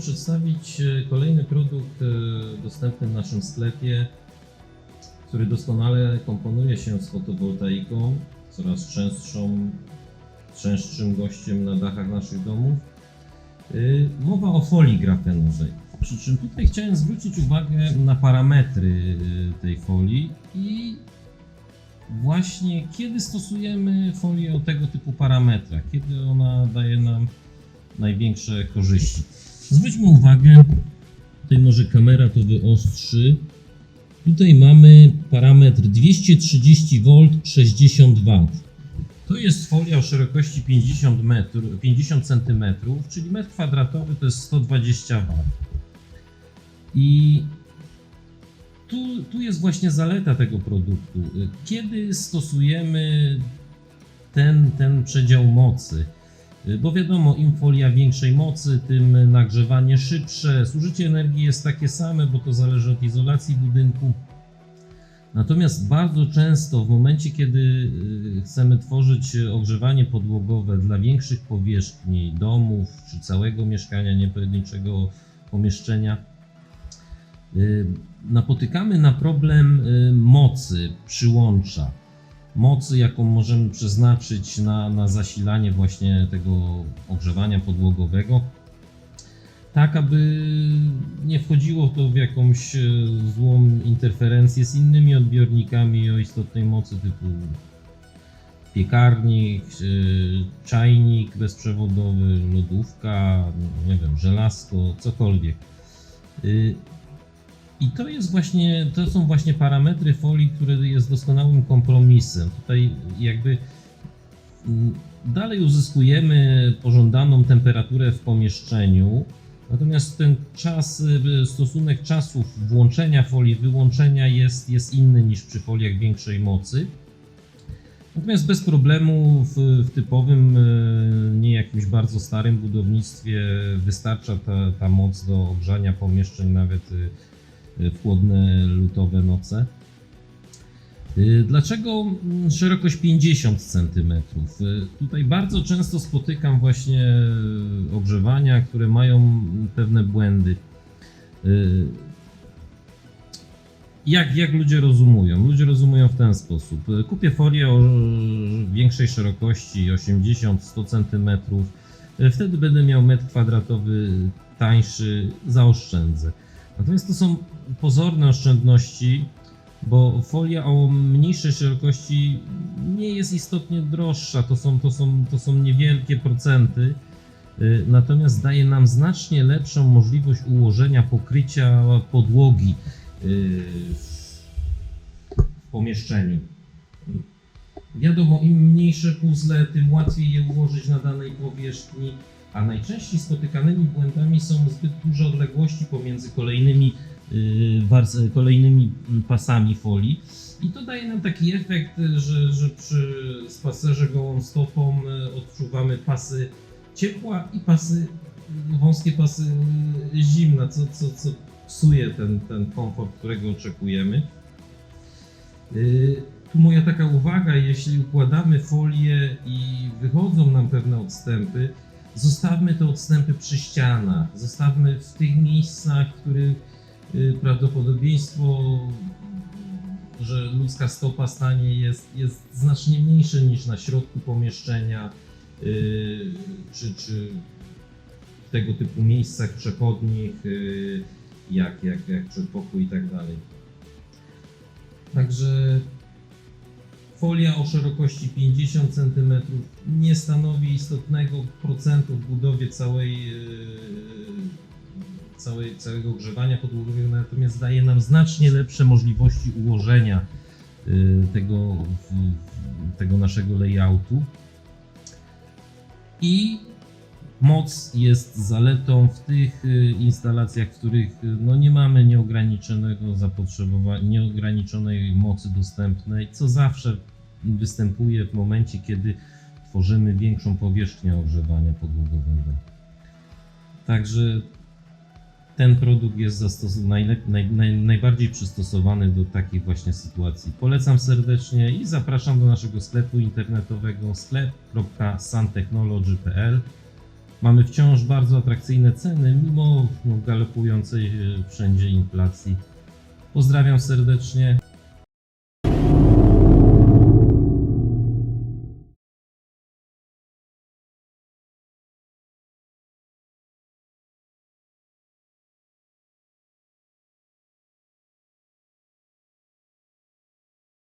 przedstawić e, kolejny produkt e, dostępny w naszym sklepie, który doskonale komponuje się z fotowoltaiką, coraz częstszą, częstszym gościem na dachach naszych domów. Y, Mowa o folii grafenowej. Przy czym tutaj chciałem zwrócić uwagę na parametry tej folii i właśnie kiedy stosujemy folię o tego typu parametrach, kiedy ona daje nam największe korzyści. Zwróćmy uwagę, tutaj może kamera to wyostrzy. Tutaj mamy parametr 230 V 60 W. To jest folia o szerokości 50, metr, 50 cm, czyli metr kwadratowy to jest 120 W. I tu, tu jest właśnie zaleta tego produktu. Kiedy stosujemy ten, ten przedział mocy? Bo wiadomo, im folia większej mocy, tym nagrzewanie szybsze. Zużycie energii jest takie same, bo to zależy od izolacji budynku. Natomiast bardzo często w momencie, kiedy y, chcemy tworzyć ogrzewanie podłogowe dla większych powierzchni domów czy całego mieszkania, nie pojedynczego pomieszczenia, y, napotykamy na problem y, mocy przyłącza. Mocy, jaką możemy przeznaczyć na, na zasilanie właśnie tego ogrzewania podłogowego tak aby nie wchodziło to w jakąś e, złą interferencję z innymi odbiornikami o istotnej mocy typu piekarnik, e, czajnik bezprzewodowy, lodówka, nie wiem, żelazko, cokolwiek. I to jest właśnie, to są właśnie parametry folii, które jest doskonałym kompromisem. Tutaj jakby mm, dalej uzyskujemy pożądaną temperaturę w pomieszczeniu, Natomiast ten czas, y, stosunek czasów włączenia folii, wyłączenia jest, jest inny niż przy foliach większej mocy. Natomiast bez problemu w, w typowym, y, nie jakimś bardzo starym budownictwie wystarcza ta, ta moc do ogrzania pomieszczeń nawet y, chłodne lutowe noce. Y, Dlaczego mm, szerokość 50 cm? Tutaj bardzo często spotykam właśnie y, ogrzewania, które mają pewne błędy. Y, Jak, jak ludzie rozumują? Ludzie rozumują w ten sposób. Kupię folię o większej szerokości 80-100 cm, wtedy będę miał metr kwadratowy tańszy, zaoszczędzę. Natomiast to są pozorne oszczędności, bo folia o mniejszej szerokości nie jest istotnie droższa, to są, to są, to są niewielkie procenty, y, natomiast daje nam znacznie lepszą możliwość ułożenia pokrycia podłogi y, w pomieszczeniu. Wiadomo, im mniejsze puzzle, tym łatwiej je ułożyć na danej powierzchni, a najczęściej spotykanymi błędami są zbyt duże odległości pomiędzy kolejnymi y, wars- kolejnymi pasami folii. I to daje nam taki efekt, że, że przy spacerze gołą stopą y, odczuwamy pasy ciepła i pasy, wąskie pasy y, zimna, co, co, co psuje ten, ten komfort, którego oczekujemy. Tu moja taka uwaga, jeśli układamy folię i wychodzą nam pewne odstępy, zostawmy te odstępy przy ścianach, zostawmy w tych miejscach, w których y, prawdopodobieństwo, że ludzka stopa stanie jest, jest znacznie mniejsze niż na środku pomieszczenia, y, czy, czy w tego typu miejscach przechodnich, y, jak, jak, jak przedpokój i tak dalej. Także folia o szerokości 50 cm nie stanowi istotnego procentu w budowie całej, yy, całej, całego ogrzewania podłogowego, natomiast daje nam znacznie lepsze możliwości ułożenia yy, tego, tego naszego layoutu. I moc jest zaletą w tych y, instalacjach, w których y, no, nie mamy nieograniczonego zapotrzebowania, nieograniczonej mocy dostępnej, co zawsze występuje w momencie, kiedy tworzymy większą powierzchnię ogrzewania podłogowego. Także ten produkt jest najlep- naj, naj, najbardziej przystosowany do takich właśnie sytuacji. Polecam serdecznie i zapraszam do naszego sklepu internetowego sklep.santechnology.pl Mamy wciąż bardzo atrakcyjne ceny, mimo no, galopującej e, wszędzie inflacji. Pozdrawiam serdecznie.